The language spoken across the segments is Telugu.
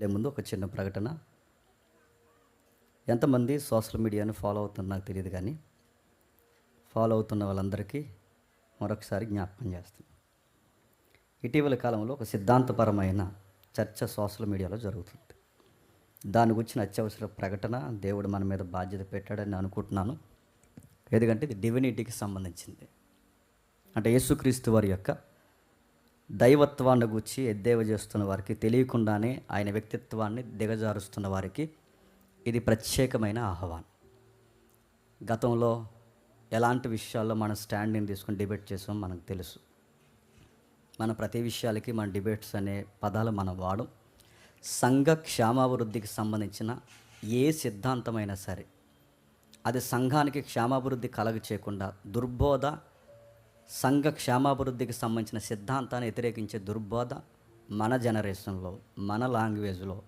లే ముందు ఒక చిన్న ప్రకటన. ఎంతమంది సోషల్ మీడియాని ఫాలో అవుతున్నారు నాకు తెలియదు కానీ ఫాలో అవుతున్న వాళ్ళందరికీ మరొకసారి జ్ఞాపకం చేస్తుంది ఇటీవల కాలంలో ఒక సిద్ధాంతపరమైన చర్చ సోషల్ మీడియాలో జరుగుతుంది. దాని గురించిన అత్యవసర ప్రకటన దేవుడు మన మీద బాధ్యత పెట్టాడని అనుకుంటున్నాను. ఎందుకంటే ఇది డివినిటీకి సంబంధించింది. అంటే యేసుక్రీస్తు వారి యొక్క దైవత్వాన్ని గురించి ఎద్దేవ చేస్తున్న వారికి తెలియకుండానే ఆయన వ్యక్తిత్వాన్ని దిగజారుస్తున్న వారికి ఇది ప్రత్యేకమైన ఆహ్వానం. గతంలో ఎలాంటి విషయాల్లో మనం స్టాండింగ్ తీసుకొని డిబేట్ చేసాం మనకు తెలుసు. మన ప్రతి విషయాలకి మన డిబేట్స్ అనే పదాలు మనం వాడం. సంఘ క్షేమాభివృద్ధికి సంబంధించిన ఏ సిద్ధాంతమైనా సరే అది సంఘానికి క్షేమాభివృద్ధి కలగ చేయకుండా దుర్బోధ సంఘ క్షేమాభివృద్ధికి సంబంధించిన సిద్ధాంతాన్ని వ్యతిరేకించే దుర్బోధ మన జనరేషన్లో మన లాంగ్వేజ్లో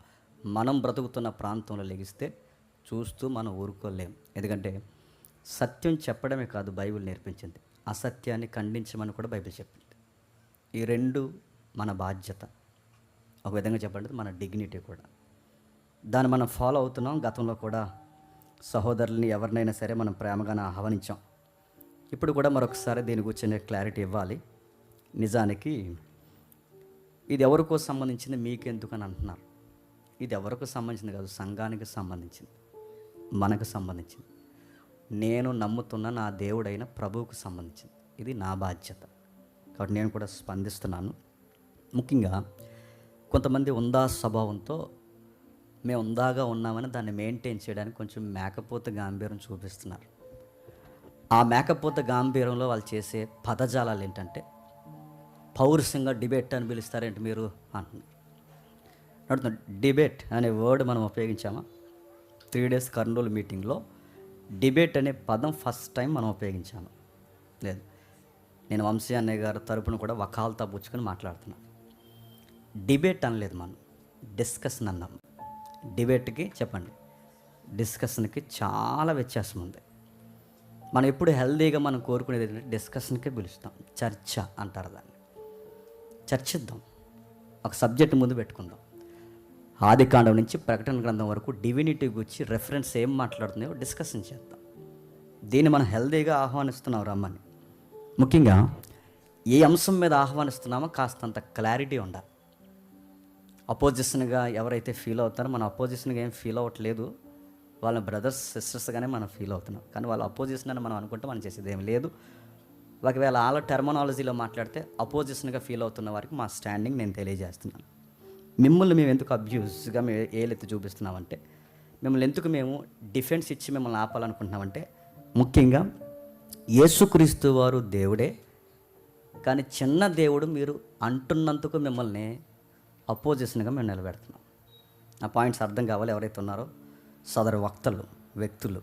మనం బ్రతుకుతున్న ప్రాంతంలో లెగిస్తే చూస్తూ మనం ఊరుకోలేం. ఎందుకంటే సత్యం చెప్పడమే కాదు బైబిల్ నేర్పించింది. అసత్యాన్ని ఖండించమని కూడా బైబిల్ చెప్పింది. ఈ రెండు మన బాధ్యత. ఒక విధంగా చెప్పండి మన డిగ్నిటీ కూడా. దాన్ని మనం ఫాలో అవుతున్నాం. గతంలో కూడా సహోదరుల్ని ఎవరినైనా సరే మనం ప్రేమగానే ఆహ్వానించాం. ఇప్పుడు కూడా మరొకసారి దీని గురించి క్లారిటీ ఇవ్వాలి. నిజానికి ఇది ఎవరికో సంబంధించింది మీకెందుకు అని అంటున్నారు. ఇది ఎవరికి సంబంధించింది కాదు సంఘానికి సంబంధించింది మనకు సంబంధించింది. నేను నమ్ముతున్న నా దేవుడైన ప్రభువుకు సంబంధించింది. ఇది నా బాధ్యత. కాబట్టి నేను కూడా స్పందిస్తున్నాను. ముఖ్యంగా కొంతమంది ఉందా స్వభావంతో మేము ఉందాగా ఉన్నామని దాన్ని మెయింటైన్ చేయడానికి కొంచెం మేకపోత గాంభీర్యం చూపిస్తున్నారు. ఆ మేకపోత గాంభీరంలో వాళ్ళు చేసే పదజాలాలు ఏంటంటే పౌరుషంగా డిబేట్ అని పిలుస్తారేంటి మీరు అంటున్నారు అడుగుతున్నా డిబేట్ అనే వర్డ్ మనం ఉపయోగించామా? త్రీ డేస్ కర్నూలు మీటింగ్లో డిబేట్ అనే పదం ఫస్ట్ టైం మనం ఉపయోగించాము. లేదు నేను వంశీ అన్నయ్య గారి తరపున కూడా వకాలతా పుచ్చుకొని మాట్లాడుతున్నాను డిబేట్ అనలేదు మనం డిస్కషన్ అన్నాం. డిబేట్కి చెప్పండి డిస్కషన్కి చాలా వ్యత్యాసం ఉంది. మనం ఎప్పుడు హెల్దీగా మనం కోరుకునేది ఏంటంటే డిస్కషన్కే పిలుస్తాం. చర్చ అంటారు దాన్ని. చర్చిద్దాం. ఒక సబ్జెక్ట్ ముందు పెట్టుకుందాం. ఆదికాండం నుంచి ప్రకటన గ్రంథం వరకు డివినిటీ గురించి రెఫరెన్స్ ఏం మాట్లాడుతున్నాయో డిస్కషన్ చేద్దాం. దీన్ని మనం హెల్దీగా ఆహ్వానిస్తున్నాం రమ్మని. ముఖ్యంగా ఏ అంశం మీద ఆహ్వానిస్తున్నామో కాస్తంత క్లారిటీ ఉండాలి. అపోజిషన్గా ఎవరైతే ఫీల్ అవుతారో మనం అపోజిషన్గా ఏం ఫీల్ అవ్వట్లేదు. వాళ్ళ బ్రదర్స్ సిస్టర్స్గానే మనం ఫీల్ అవుతున్నాం. కానీ వాళ్ళ అపోజిషన్ అని మనం అనుకుంటే మనం చేసేది ఏం లేదు. ఒకవేళ వాళ్ళ టెర్మనాలజీలో మాట్లాడితే అపోజిషన్గా ఫీల్ అవుతున్న వారికి మా స్టాండింగ్ నేను తెలియజేస్తున్నాను. మిమ్మల్ని మేము ఎందుకు అబ్యూస్గా మేము ఏలెత్తి చూపిస్తున్నామంటే మిమ్మల్ని ఎందుకు మేము డిఫెన్స్ ఇచ్చి మిమ్మల్ని ఆపాలనుకుంటున్నామంటే ముఖ్యంగా యేసుక్రీస్తు వారు దేవుడే. కానీ చిన్న దేవుడు మీరు అంటున్నందుకు మిమ్మల్ని అపోజిషన్గా మేము నిలబెడుతున్నాం. ఆ పాయింట్స్ అర్థం కావాలి ఎవరైతే ఉన్నారో. సదరు వక్తలు వ్యక్తులు.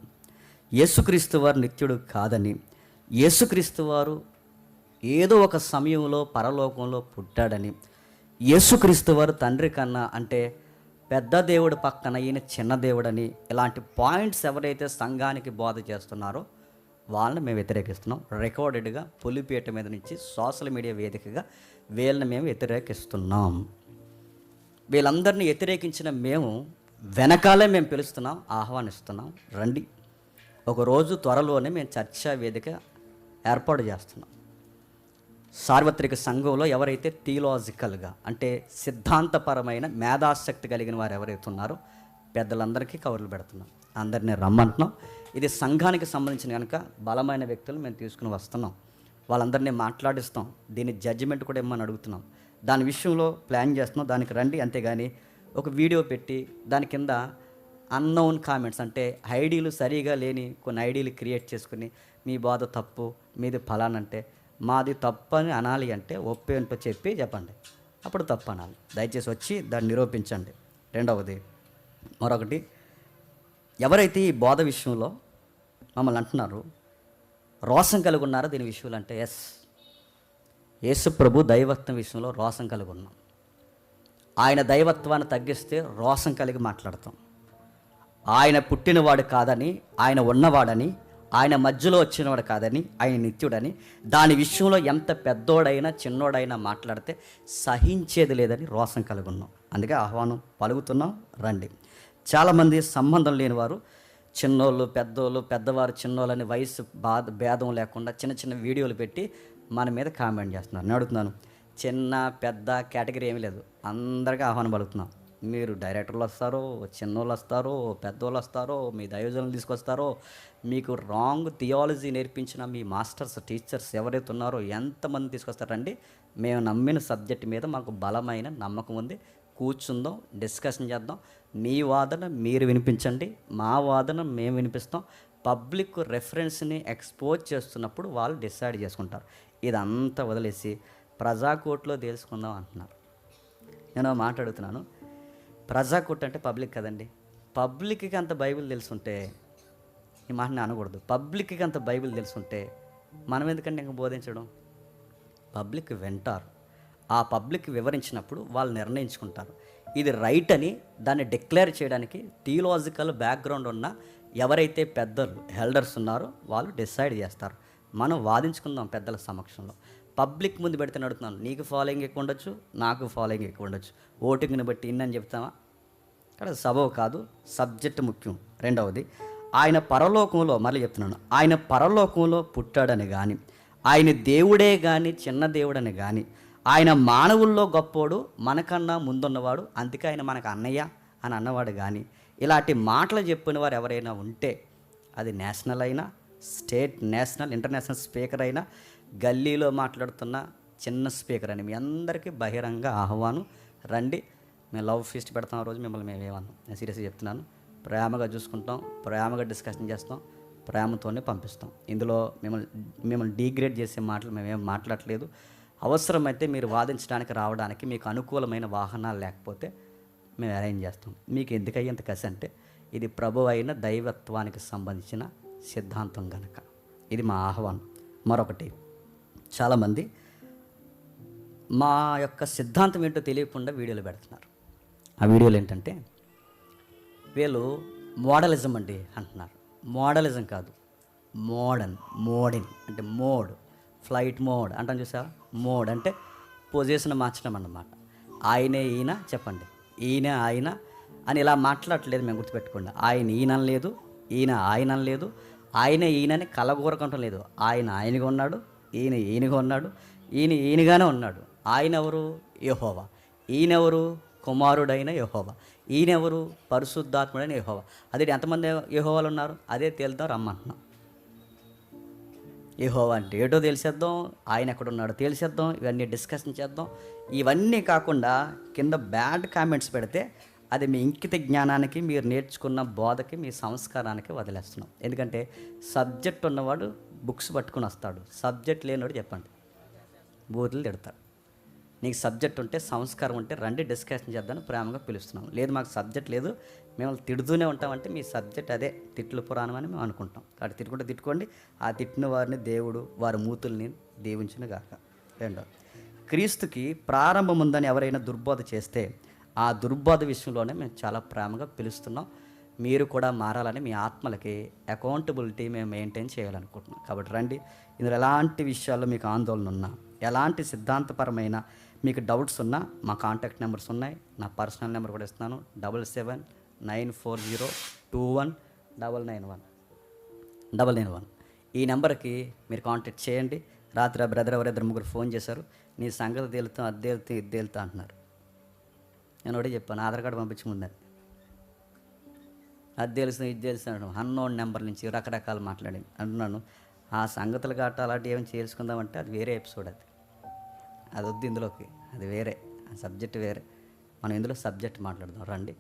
యేసుక్రీస్తు వారు నిత్యుడు కాదని యేసుక్రీస్తు వారు ఏదో ఒక సమయంలో పరలోకంలో పుట్టాడని యేసుక్రీస్తు వారు తండ్రి కన్నా అంటే పెద్ద దేవుడు పక్కన ఈయన చిన్న దేవుడని ఇలాంటి పాయింట్స్ ఎవరైతే సంఘానికి బోధ చేస్తున్నారో వాళ్ళని మేము వ్యతిరేకిస్తున్నాం. రికార్డెడ్గా పులిపీట మీద నుంచి సోషల్ మీడియా వేదికగా వీళ్ళని మేము వ్యతిరేకిస్తున్నాం. వీళ్ళందరినీ వ్యతిరేకించిన మేము వెనకాలే మేము పిలుస్తున్నాం ఆహ్వానిస్తున్నాం రండి. ఒకరోజు త్వరలోనే మేము చర్చా వేదిక ఏర్పాటు చేస్తున్నాం. సార్వత్రిక సంఘంలో ఎవరైతే థియలాజికల్గా అంటే సిద్ధాంతపరమైన మేధాశక్తి కలిగిన వారు ఎవరైతే ఉన్నారో పెద్దలందరికీ కవర్లు పెడుతున్నాం. అందరినీ రమ్మంటున్నాం. ఇది సంఘానికి సంబంధించిన కనుక బలమైన వ్యక్తులు మేము తీసుకుని వస్తున్నాం. వాళ్ళందరినీ మాట్లాడిస్తాం. దీని జడ్జిమెంట్ కూడా ఇమ్మని అడుగుతున్నాం. దాని విషయంలో ప్లాన్ చేస్తున్నాం. దానికి రండి. అంతేగాని ఒక వీడియో పెట్టి దాని కింద అన్నోన్ కామెంట్స్ అంటే ఐడీలు సరిగా లేని కొన్ని ఐడీలు క్రియేట్ చేసుకుని మీ బాధ తప్పు మీది ఫలానంటే మాది తప్పు అని అనాలి అంటే ఒప్పేంటో ఏంటో చెప్పి చెప్పండి. అప్పుడు తప్పు అనాలి. దయచేసి వచ్చి దాన్ని నిరూపించండి. రెండవది మరొకటి ఎవరైతే ఈ బోధ విషయంలో మమ్మల్ని అంటున్నారు రోసం కలిగి ఉన్నారో దీని విషయంలో అంటే ఎస్ యేసు ప్రభు దైవత్వం విషయంలో రోసం కలిగి ఉన్నాం ఆయన దైవత్వాన్ని తగ్గిస్తే రోసం కలిగి మాట్లాడతాం. ఆయన పుట్టినవాడు కాదని ఆయన ఉన్నవాడని ఆయన మధ్యలో వచ్చినవాడు కాదని ఆయన నిత్యుడని దాని విషయంలో ఎంత పెద్దోడైనా చిన్నోడైనా మాట్లాడితే సహించేది లేదని రోసం కలిగి ఉన్నాం. అందుకే ఆహ్వానం పలుకుతున్నాం రండి. చాలామంది సంబంధం లేని వారు చిన్నోళ్ళు పెద్దోళ్ళు పెద్దవారు చిన్నోళ్ళని వయసు బాధ భేదం లేకుండా చిన్న చిన్న వీడియోలు పెట్టి మన మీద కామెంట్ చేస్తున్నారు. నేను అడుగుతున్నాను చిన్న పెద్ద కేటగిరీ ఏమీ లేదు. అందరికీ ఆహ్వానం పలుకుతున్నాం. మీరు డైరెక్టర్లు వస్తారో చిన్నోళ్ళు వస్తారో పెద్దోళ్ళు వస్తారో మీ దయోజనులు తీసుకొస్తారో మీకు రాంగ్ థియాలజీ నేర్పించిన మీ మాస్టర్స్ టీచర్స్ ఎవరైతే ఉన్నారో ఎంతమంది తీసుకొస్తారండి మేము నమ్మిన సబ్జెక్ట్ మీద మాకు బలమైన నమ్మకం ఉంది. కూర్చుందాం డిస్కషన్ చేద్దాం. మీ వాదన మీరు వినిపించండి మా వాదన మేము వినిపిస్తాం. పబ్లిక్ రెఫరెన్స్ని ఎక్స్పోజ్ చేస్తున్నప్పుడు వాళ్ళు డిసైడ్ చేసుకుంటారు. ఇదంతా వదిలేసి ప్రజాకోట్లో తెలుసుకుందాం అంటున్నారు. నేను మాట్లాడుతున్నాను. ప్రజాకోట్ అంటే పబ్లిక్ కదండి. పబ్లిక్కి అంత బైబిల్ తెలుసుంటే ఈ మాట నేను అనకూడదు. పబ్లిక్కి అంత బైబిల్ తెలుసుంటే మనం ఎందుకంటే ఇంకా బోధించడం? పబ్లిక్ వింటారు. ఆ పబ్లిక్ వివరించినప్పుడు వాళ్ళు నిర్ణయించుకుంటారు. ఇది రైట్ అని దాన్ని డిక్లేర్ చేయడానికి థియలాజికల్ బ్యాక్గ్రౌండ్ ఉన్న ఎవరైతే పెద్దలు హెల్డర్స్ ఉన్నారో వాళ్ళు డిసైడ్ చేస్తారు. మనం వాదించుకుందాం పెద్దల సమక్షంలో. పబ్లిక్ ముందు పెడితే అడుగుతున్నాను నీకు ఫాలోయింగ్ ఎక్కువ ఉండొచ్చు నాకు ఫాలోయింగ్ ఎక్కువ ఉండొచ్చు. ఓటింగ్ని బట్టి ఇన్నని చెప్తామా ఇక్కడ సభ కాదు సబ్జెక్ట్ ముఖ్యం. రెండవది ఆయన పరలోకంలో మళ్ళీ చెప్తున్నాను ఆయన పరలోకంలో పుట్టాడని కానీ ఆయన దేవుడే కానీ చిన్న దేవుడని కానీ ఆయన మానవుల్లో గొప్పోడు మనకన్నా ముందున్నవాడు అందుకే ఆయన మనకు అన్నయ్య అని అన్నవాడు కానీ ఇలాంటి మాటలు చెప్పిన వారు ఎవరైనా ఉంటే అది నేషనల్ అయినా స్టేట్ నేషనల్ ఇంటర్నేషనల్ స్పీకర్ అయినా గల్లీలో మాట్లాడుతున్న చిన్న స్పీకర్ అని మీ అందరికీ బహిరంగ ఆహ్వానం. రండి మేము లవ్ ఫీస్ట్ పెడతాం ఆ రోజు మిమ్మల్ని మేము ఏమన్నాం. నేను సీరియస్గా చెప్తున్నాను. ప్రేమగా చూసుకుంటాం ప్రేమగా డిస్కషన్ చేస్తాం ప్రేమతోనే పంపిస్తాం. ఇందులో మిమ్మల్ని మిమ్మల్ని డీగ్రేడ్ చేసే మాటలు మేమేం మాట్లాడట్లేదు. అవసరమైతే మీరు వాదించడానికి రావడానికి మీకు అనుకూలమైన వాహనాలు లేకపోతే మేము అరేంజ్ చేస్తాం. మీకు ఎందుకయ్యేంత కసి అంటే ఇది ప్రభు అయిన దైవత్వానికి సంబంధించిన సిద్ధాంతం కనుక ఇది మా ఆహ్వానం. మరొకటి చాలామంది మా యొక్క సిద్ధాంతం ఏంటో తెలియకుండా వీడియోలు పెడుతున్నారు. ఆ వీడియోలు ఏంటంటే వీళ్ళు మోడలిజం అండి అంటున్నారు. మోడలిజం కాదు మోడర్న్ మోడర్న్ అంటే మోడ్ ఫ్లైట్ మోడ్ అంటాను చూసా మోడ్ అంటే పొజిషన్ మార్చడం అన్నమాట. ఆయనే ఈయన చెప్పండి. ఈయన ఆయన అని ఇలా మాట్లాడట్లేదు మేము గుర్తుపెట్టుకోండి. ఆయన ఈయన లేదు ఈయన ఆయన లేదు ఆయన ఈయనని కలగూరకంటం లేదు. ఆయన ఆయనగా ఉన్నాడు ఈయన ఈయనగా ఉన్నాడు. ఈయన ఈయనగానే ఉన్నాడు. ఆయన ఎవరు యహోవా. ఈయనెవరు? కుమారుడైన యహోవా. ఈయనెవరు? పరిశుద్ధాత్ముడైన యహోవా. అదే ఎంతమంది యహోవాలు ఉన్నారు? అదే తేలుతాం రమ్మంటున్నాం. యహోవా అంటే ఏటో తెలిసేద్దాం ఆయన ఎక్కడ ఉన్నాడో తెలిసేద్దాం ఇవన్నీ డిస్కషన్ చేద్దాం. ఇవన్నీ కాకుండా కింద బ్యాడ్ కామెంట్స్ పెడితే అది మీ ఇంకిత జ్ఞానానికి మీరు నేర్చుకున్న బోధకి మీ సంస్కారానికి వదిలేస్తున్నాం. ఎందుకంటే సబ్జెక్ట్ ఉన్నవాడు బుక్స్ పట్టుకుని వస్తాడు. సబ్జెక్ట్ లేనివాడు చెప్పండి. బూతులు తిడతాడు. నీకు సబ్జెక్ట్ ఉంటే సంస్కారం ఉంటే రండి డిస్కషన్ చేద్దామని ప్రేమగా పిలుస్తున్నాం. లేదు మాకు సబ్జెక్ట్ లేదు. మిమ్మల్ని తిడుతూనే ఉంటామంటే మీ సబ్జెక్ట్ అదే. తిట్లు పురాణం అని మేము అనుకుంటాం. కాబట్టి తిట్టుకుంటే తిట్టుకోండి. ఆ తిట్టిన వారిని దేవుడు వారి మూతుల్ని దీవించిన గాక. రెండో క్రీస్తుకి ప్రారంభం ఉందని ఎవరైనా దుర్బోధ చేస్తే ఆ దుర్బోధ విషయంలోనే మేము చాలా ప్రేమగా పిలుస్తున్నాం. మీరు కూడా మారాలని మీ ఆత్మలకి అకౌంటబిలిటీ మేము మెయింటైన్ చేయాలనుకుంటున్నాం. కాబట్టి రండి. ఇందులో ఎలాంటి విషయాల్లో మీకు ఆందోళన ఉన్నా ఎలాంటి సిద్ధాంతపరమైన మీకు డౌట్స్ ఉన్నా మా కాంటాక్ట్ నెంబర్స్ ఉన్నాయి. నా పర్సనల్ నెంబర్ కూడా ఇస్తున్నాను. Double seven nine four zero two one double nine one double nine one ఈ నెంబర్కి మీరు కాంటాక్ట్ చేయండి. రాత్రి ఆ బ్రదర్ ఎవరిద్దరు ముగ్గురు ఫోన్ చేశారు. నీ సంగతి తేలుతాం అది తేలుతా ఇది తేలుతా అంటున్నారు. నేను ఒకటి చెప్పాను ఆధార్ కార్డు పంపించముందని అది తెలుసు ఇది తెలుసు అంటాను అన్నోన్ నెంబర్ నుంచి రకరకాలు మాట్లాడి అంటున్నాను ఆ సంగతులు గట్ట అలాంటివి ఏమైనా చేసుకుందామంటే అది వేరే ఎపిసోడ్ అది. అది వద్దు ఇందులోకి. అది వేరే. ఆ సబ్జెక్ట్ వేరే. మనం ఇందులో సబ్జెక్ట్ మాట్లాడదాం. రండి.